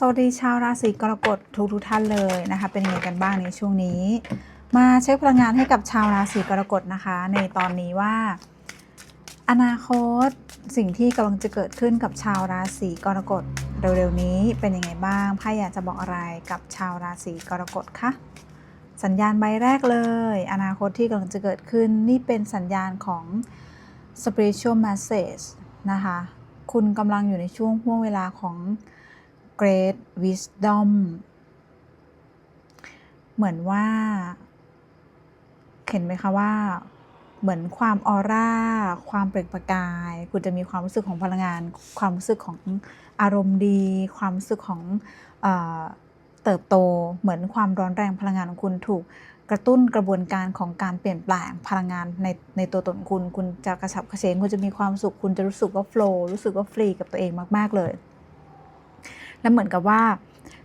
สวัสดีชาวราศีกรกฎทุกทุกท่านเลยนะคะ เป็นยังไงกันบ้างในช่วงนี้ มาเช็คพลังงานให้กับชาวราศีกรกฎนะคะ ในตอนนี้ว่า อนาคตสิ่งที่กำลังจะเกิดขึ้นกับชาวราศีกรกฎเร็วๆนี้เป็นยังไงบ้างไพ่อยากจะบอกอะไรกับชาวราศีกรกฎคะสัญญาณใบแรกเลย อนาคตที่กำลังจะเกิดขึ้น นี่เป็นสัญญาณของ spiritual message นะคะ คุณกำลังอยู่ในช่วงห่วงเวลาของ great wisdom เหมือนว่า เห็นไหมคะว่า เหมือนความออร่า ความเปล่งประกาย คุณจะมีความรู้สึกของพลังงาน ความรู้สึกของอารมณ์ดี ความรู้สึกของเออเติบโต เหมือนความร้อนแรงพลังงานของคุณถูกกระตุ้นกระบวนการของการเปลี่ยนแปลงพลังงานในในตัวตนคุณ คุณจะกระฉับกระเฉงคุณจะมีความสุข คุณจะรู้สึกว่าโฟล์รู้สึกว่าฟรีกับตัวเองมาก ๆ เลย และเหมือนกับว่า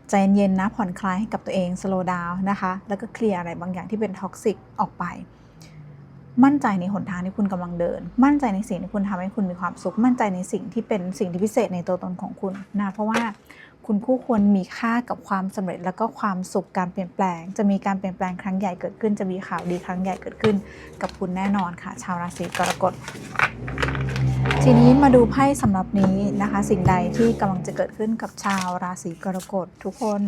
ใจเย็นๆนะผ่อนคลายให้กับตัวเองสโลว์ดาวนะคะ แล้วก็เคลียร์อะไรบางอย่างที่เป็นท็อกซิกออกไป มั่นใจในหนทางที่คุณกำลังเดิน มั่นใจในสิ่งที่คุณทำให้คุณมีความสุข มั่นใจในสิ่งที่เป็นสิ่งที่พิเศษในตัวตนของคุณนะเพราะว่าคุณคู่ควรมีค่ากับความสำเร็จแล้วก็ความสุขการเปลี่ยนแปลง จะมีการเปลี่ยนแปลงครั้งใหญ่เกิดขึ้น จะมีข่าวดีครั้งใหญ่เกิดขึ้น กับคุณแน่นอนค่ะ ชาวราศีกรกฎ ทีนี้มาดูไพ่สำหรับนี้นะคะ สิ่งใดที่กำลังจะเกิดขึ้นกับชาวราศีกรกฎทุกคน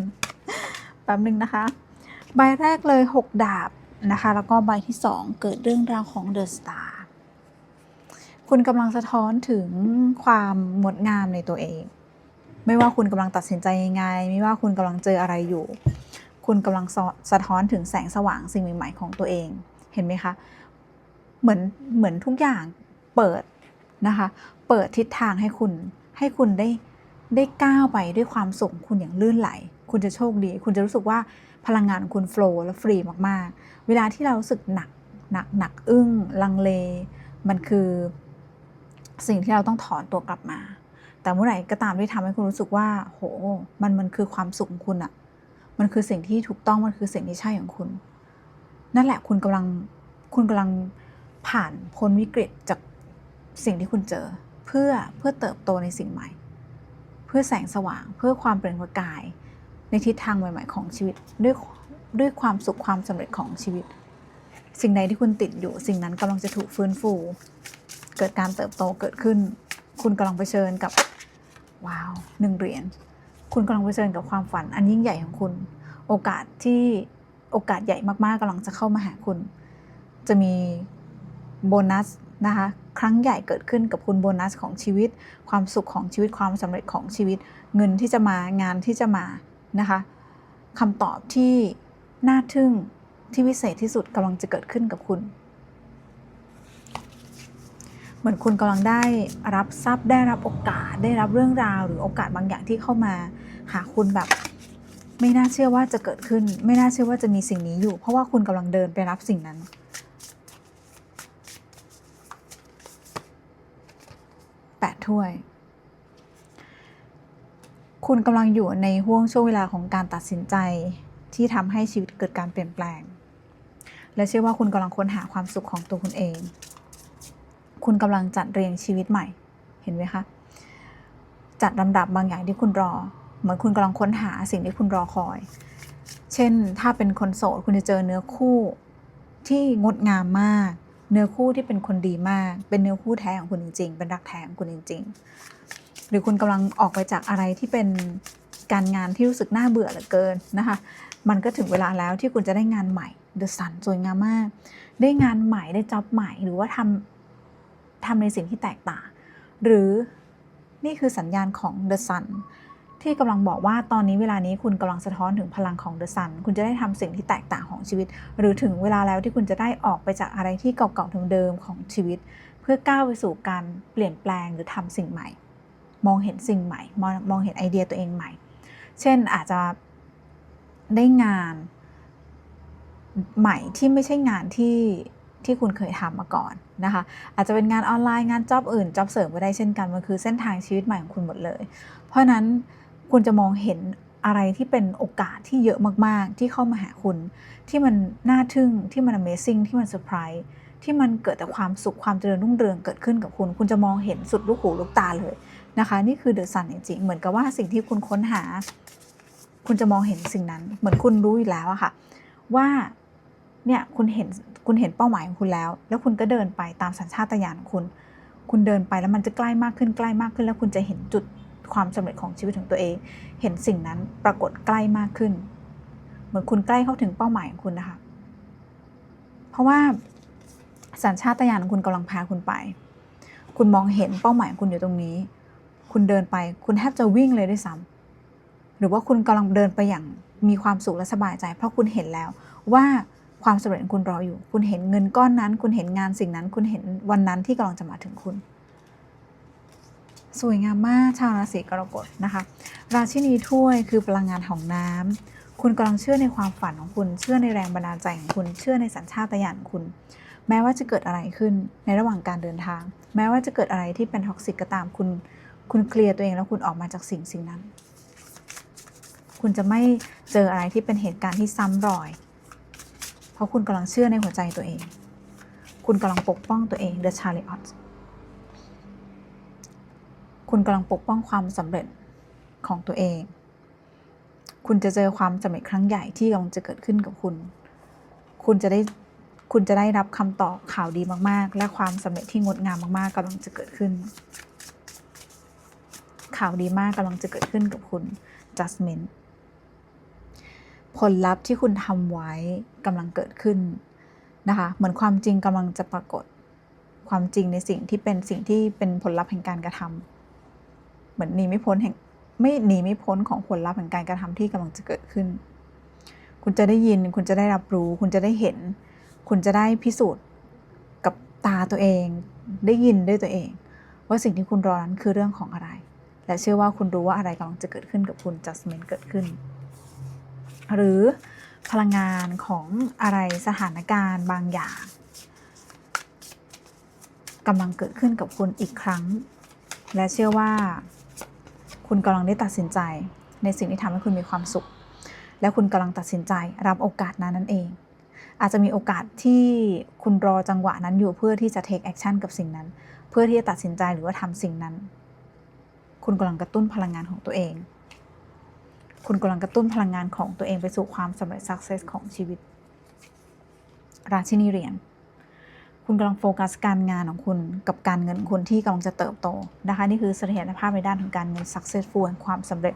แป๊บหนึ่งนะคะ ใบแรกเลย 6 ดาบนะคะ แล้วก็ใบที่ 2 เกิดเรื่องราวของเดอะสตาร์คุณกำลังสะท้อนถึงความงดงามในตัวเอง ไม่ว่าคุณกำลังตัดสินใจยังไง ไม่ว่าคุณกำลังเจออะไรอยู่ คุณกำลังสะสะท้อนถึงแสงสว่างสิ่งใหม่ๆของตัวเอง เห็นไหมคะ เหมือนเหมือนทุกอย่างเปิด นะคะ เปิดทิศทางให้คุณ ให้คุณได้ได้ก้าวไปด้วยความสุขของคุณอย่างลื่นไหล คุณจะโชคดี คุณจะรู้สึกว่าพลังงานของคุณโฟล์และฟรีมากๆ เวลาที่เรารู้สึกหนักหนักหนักอึ้ง ลังเล มันคือสิ่งที่เราต้องถอนตัวกลับมา แต่เมื่อไหร่ก็ตามที่ทำให้คุณรู้สึกว่า โห มันมันคือความสุขของคุณอะมันคือสิ่งที่ถูกต้อง มันคือสิ่งที่ใช่ของคุณ นั่นแหละคุณกำลังคุณกำลังผ่านพ้นวิกฤตจาก สิ่งที่คุณเจอเพื่อเพื่อเติบโตในสิ่งใหม่ เพื่อแสงสว่างเพื่อความเปล่งประกาย ในทิศทางใหม่ ๆ ของชีวิตด้วยด้วยความสุขความสำเร็จของชีวิต สิ่งใดที่คุณติดอยู่ สิ่งนั้นกำลังจะถูกฟื้นฟู เกิดการเติบโตเกิดขึ้น คุณกำลังเผชิญกับว้าวหนึ่งเหรียญคุณกำลังเผชิญกับความฝันอันยิ่งใหญ่ของคุณ โอกาสที่โอกาสใหญ่มากๆกำลังจะเข้ามาหาคุณ จะมีโบนัสนะคะ ครั้งใหญ่เกิดขึ้นกับคุณโบนัสของชีวิต ความสุขของชีวิตความสำเร็จของชีวิต เงินที่จะมางานที่จะมานะคะคำตอบที่น่าทึ่งที่วิเศษที่สุดกำลังจะเกิดขึ้นกับคุณ เหมือนคุณกำลังได้รับทรัพย์ได้รับโอกาสได้รับเรื่องราว หรือโอกาสบางอย่างที่เข้ามาหาคุณแบบไม่น่าเชื่อว่าจะเกิดขึ้น ไม่น่าเชื่อว่าจะมีสิ่งนี้อยู่ เพราะว่าคุณกำลังเดินไปรับสิ่งนั้น แปดถ้วย คุณกำลังอยู่ในห่วงช่วงเวลาของการตัดสินใจที่ทำให้ชีวิตเกิดการเปลี่ยนแปลง และเชื่อว่าคุณกำลังค้นหาความสุขของตัวคุณเอง คุณกำลังจัดเรียงชีวิตใหม่ เห็นไหมคะ จัดลำดับบางอย่างที่คุณรอ เหมือนคุณกำลังค้นหาสิ่งที่คุณรอคอย เช่น ถ้าเป็นคนโสดคุณจะเจอเนื้อคู่ที่งดงามมาก เนื้อคู่ที่เป็นคนดีมาก เป็นเนื้อคู่แท้ของคุณจริงๆ เป็นรักแท้ของคุณจริง ๆ หรือคุณกำลังออกไปจากอะไรที่เป็นการงานที่รู้สึกน่าเบื่อเหลือเกินนะคะ มันก็ถึงเวลาแล้วที่คุณจะได้งานใหม่ The Sun สวยงามมาก ได้งานใหม่ได้จ็อบใหม่หรือว่าทำทำในสิ่งที่แตกต่าง หรือนี่คือสัญญาณของ The Sun ที่กำลังบอกว่าตอนนี้เวลานี้คุณกำลังสะท้อนถึงพลังของ The Sun คุณจะได้ทำสิ่งที่แตกต่างของชีวิต หรือถึงเวลาแล้วที่คุณจะได้ออกไปจากอะไรที่เก่าๆเดิมๆของชีวิต เพื่อก้าวไปสู่การเปลี่ยนแปลงหรือทำสิ่งใหม่ มองเห็นสิ่งใหม่ มองมองเห็นไอเดียตัวเองใหม่ เช่นอาจจะได้งานใหม่ที่ไม่ใช่งานที่ที่คุณเคยทำมาก่อนนะคะ อาจจะเป็นงานออนไลน์งานจ็อบอื่นจ็อบเสริมก็ได้เช่นกัน มันคือเส้นทางชีวิตใหม่ของคุณหมดเลย เพราะฉะนั้น คุณจะมองเห็นอะไรที่เป็นโอกาสที่เยอะมาก ๆ ที่เข้ามาหาคุณ ที่มันน่าทึ่งที่มัน Amazing ที่มันเซอร์ไพรส์ที่มันเกิดแต่ความสุขความเจริญรุ่งเรืองเกิดขึ้นกับคุณ คุณจะมองเห็นสุดลูกหูลูกตาเลยนะคะ นี่คือเดอะซันจริงๆเหมือนกับว่าสิ่งที่คุณค้นหา คุณจะมองเห็นสิ่งนั้น เหมือนคุณรู้อยู่แล้วอะค่ะ ว่าเนี่ยคุณเห็นคุณเห็นเป้าหมายของคุณแล้ว แล้วคุณก็เดินไปตามสัญชาตญาณของคุณ คุณเดินไปแล้วมันจะใกล้มากขึ้นใกล้มากขึ้น แล้วคุณจะเห็นจุด ความสำเร็จของชีวิตของตัวเอง เห็นสิ่งนั้นปรากฏใกล้มากขึ้น เหมือนคุณใกล้เข้าถึงเป้าหมายของคุณนะคะ เพราะว่าสัญชาตญาณของคุณกำลังพาคุณไป คุณมองเห็นเป้าหมายของคุณอยู่ตรงนี้ คุณเดินไป คุณแทบจะวิ่งเลยด้วยซ้ำหรือว่าคุณกำลังเดินไปอย่างมีความสุขและสบายใจ เพราะคุณเห็นแล้วว่าความสำเร็จของคุณรออยู่ คุณเห็นเงินก้อนนั้น คุณเห็นงานสิ่งนั้น คุณเห็นวันนั้นที่กำลังจะมาถึงคุณ สวยงามมากชาวราศีกรกฎนะคะ ราชินีถ้วยคือพลังงานของน้ำคุณกำลังเชื่อในความฝันของคุณเชื่อในแรงบันดาลใจของคุณเชื่อในสัญชาตญาณคุณ แม้ว่าจะเกิดอะไรขึ้นในระหว่างการเดินทาง แม้ว่าจะเกิดอะไรที่เป็นท็อกซิกก็ตามคุณคุณเคลียร์ตัวเองแล้วคุณออกมาจากสิ่งสิ่งนั้น คุณจะไม่เจออะไรที่เป็นเหตุการณ์ที่ซ้ำรอย เพราะคุณกำลังเชื่อในหัวใจตัวเอง คุณกำลังปกป้องตัวเอง The Chariot คุณกำลังปกป้องความสำเร็จของตัวเอง คุณจะเจอความสำเร็จครั้งใหญ่ที่กำลังจะเกิดขึ้นกับคุณ คุณจะได้คุณจะได้รับคำตอบข่าวดีมาก ๆ และความสำเร็จที่งดงามมาก ๆกำลังจะเกิดขึ้น ข่าวดีมากกำลังจะเกิดขึ้นกับคุณ Justment ผลลัพธ์ที่คุณทำไว้กำลังเกิดขึ้นนะคะ เหมือนความจริงกำลังจะปรากฏ ความจริงในสิ่งที่เป็นสิ่งที่เป็นผลลัพธ์แห่งการกระทำ เหมือนหนีไม่พ้นแห่งไม่หนีไม่พ้นของผลลัพธ์แห่งการกระทำที่กำลังจะเกิดขึ้น คุณจะได้ยิน คุณจะได้รับรู้ คุณจะได้เห็น คุณจะได้พิสูจน์กับตาตัวเอง ได้ยินด้วยตัวเอง ว่าสิ่งที่คุณรอนั้นคือเรื่องของอะไร และเชื่อว่าคุณรู้ว่าอะไรกำลังจะเกิดขึ้นกับคุณ Justment เกิดขึ้น หรือพลังงานของอะไรสถานการณ์บางอย่างกำลังเกิดขึ้นกับคุณอีกครั้ง และเชื่อว่า คุณกำลังได้ตัดสินใจ ในสิ่งที่ทำให้คุณมีความสุข และคุณกำลังตัดสินใจรับโอกาสนั้นนั่นเอง อาจจะมีโอกาสที่คุณรอจังหวะนั้นอยู่เพื่อที่จะ take action กับสิ่งนั้น เพื่อที่จะตัดสินใจหรือว่าทำสิ่งนั้น คุณกำลังกระตุ้นพลังงานของตัวเอง คุณกำลังกระตุ้นพลังงานของตัวเองไปสู่ความสำเร็จ success ของชีวิต ราชินีเหรียญ คุณกำลังโฟกัสการงานของคุณกับการเงินของคุณที่กำลังจะเติบโตนะคะนี่คือเสถียรภาพในด้านของการเงิน successful แห่งความสำเร็จ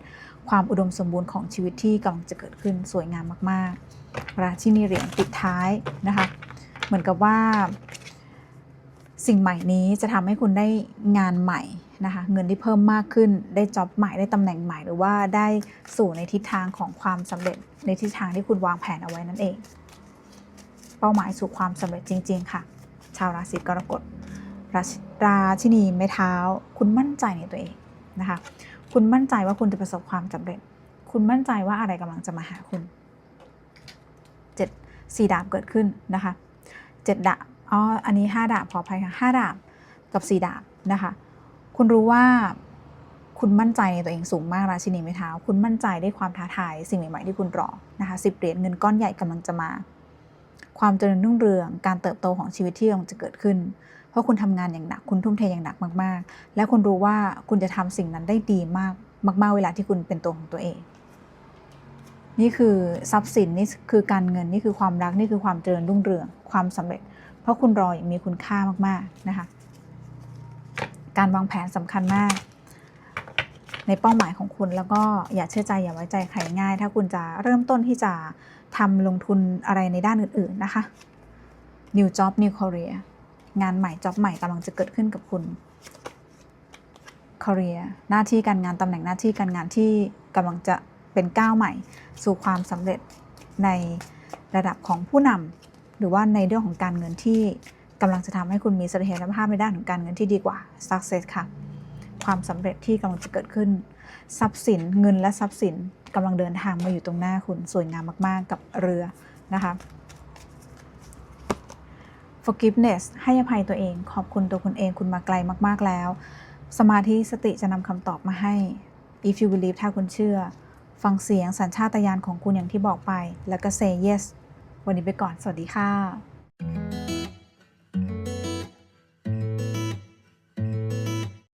ความอุดมสมบูรณ์ของชีวิตที่กำลังจะเกิดขึ้นสวยงามมากๆ ราชินีเหรียญปิดท้ายนะคะเหมือนกับว่า สิ่งใหม่นี้จะทำให้คุณได้งานใหม่นะคะเงินที่เพิ่มมากขึ้นได้จ็อบใหม่ได้ตำแหน่งใหม่ หรือว่าได้สู่ในทิศทางของความสำเร็จในทิศทางที่คุณวางแผนเอาไว้นั่นเอง เป้าหมายสู่ความสำเร็จจริง ๆ ค่ะ ชาวราศีกรกฎราชราชินีไม้เท้า คุณมั่นใจในตัวเองนะคะ คุณมั่นใจว่าคุณจะประสบความสำเร็จ คุณมั่นใจว่าอะไรกำลังจะมาหาคุณเจ็ดสี่ดาบเกิดขึ้นนะคะเจ็ดดาบอ๋ออันนี้ห้าดาบขออภัยค่ะห้าดาบกับสี่ดาบนะคะคุณรู้ว่าคุณมั่นใจในตัวเองสูงมากราชินีไม้เท้า คุณมั่นใจได้ความท้าทายสิ่งใหม่ๆที่คุณรอนะคะสิบเหรียญเงินก้อนใหญ่กำลังจะมา ความเจริญรุ่งเรือง การเติบโตของชีวิตที่กำลังจะเกิดขึ้น เพราะคุณทำงานอย่างหนัก คุณทุ่มเทอย่างหนักมาก ๆ และคุณรู้ว่าคุณจะทำสิ่งนั้นได้ดีมาก มาก ๆ เวลาที่คุณเป็นตัวของตัวเอง นี่คือทรัพย์สินนี่คือการเงินนี่คือความรักนี่คือความเจริญรุ่งเรือง ความสำเร็จ เพราะคุณรออย่างมีคุณค่ามาก ๆ นะคะ การวางแผนสำคัญมาก ในเป้าหมายของคุณ แล้วก็อย่าเชื่อใจอย่าไว้ใจใครง่าย ถ้าคุณจะเริ่มต้นที่จะทำลงทุนอะไรในด้านอื่น ๆ นะคะ New Job New Career งานใหม่จ็อบใหม่กำลังจะเกิดขึ้นกับคุณ Career หน้าที่การงานตำแหน่งหน้าที่การงานที่กำลังจะเป็นก้าวใหม่ สู่ความสำเร็จในระดับของผู้นำหรือว่าในเรื่องของการเงินที่กำลังจะทำให้คุณมีเสถียรภาพในด้านของการเงินที่ดีกว่า success ค่ะ ความสำเร็จที่กำลังจะเกิดขึ้น ทรัพย์สินเงินและทรัพย์สินกำลังเดินทางมาอยู่ตรงหน้าคุณสวยงามมากๆกับเรือนะคะ forgiveness ให้อภัยตัวเอง ขอบคุณตัวคุณเองคุณมาไกลมากๆแล้ว สมาธิสติจะนำคำตอบมาให้ if you believe ถ้าคุณเชื่อ ฟังเสียงสัญชาตญาณของคุณอย่างที่บอกไป แล้วก็ say yes วันนี้ไปก่อน สวัสดีค่ะ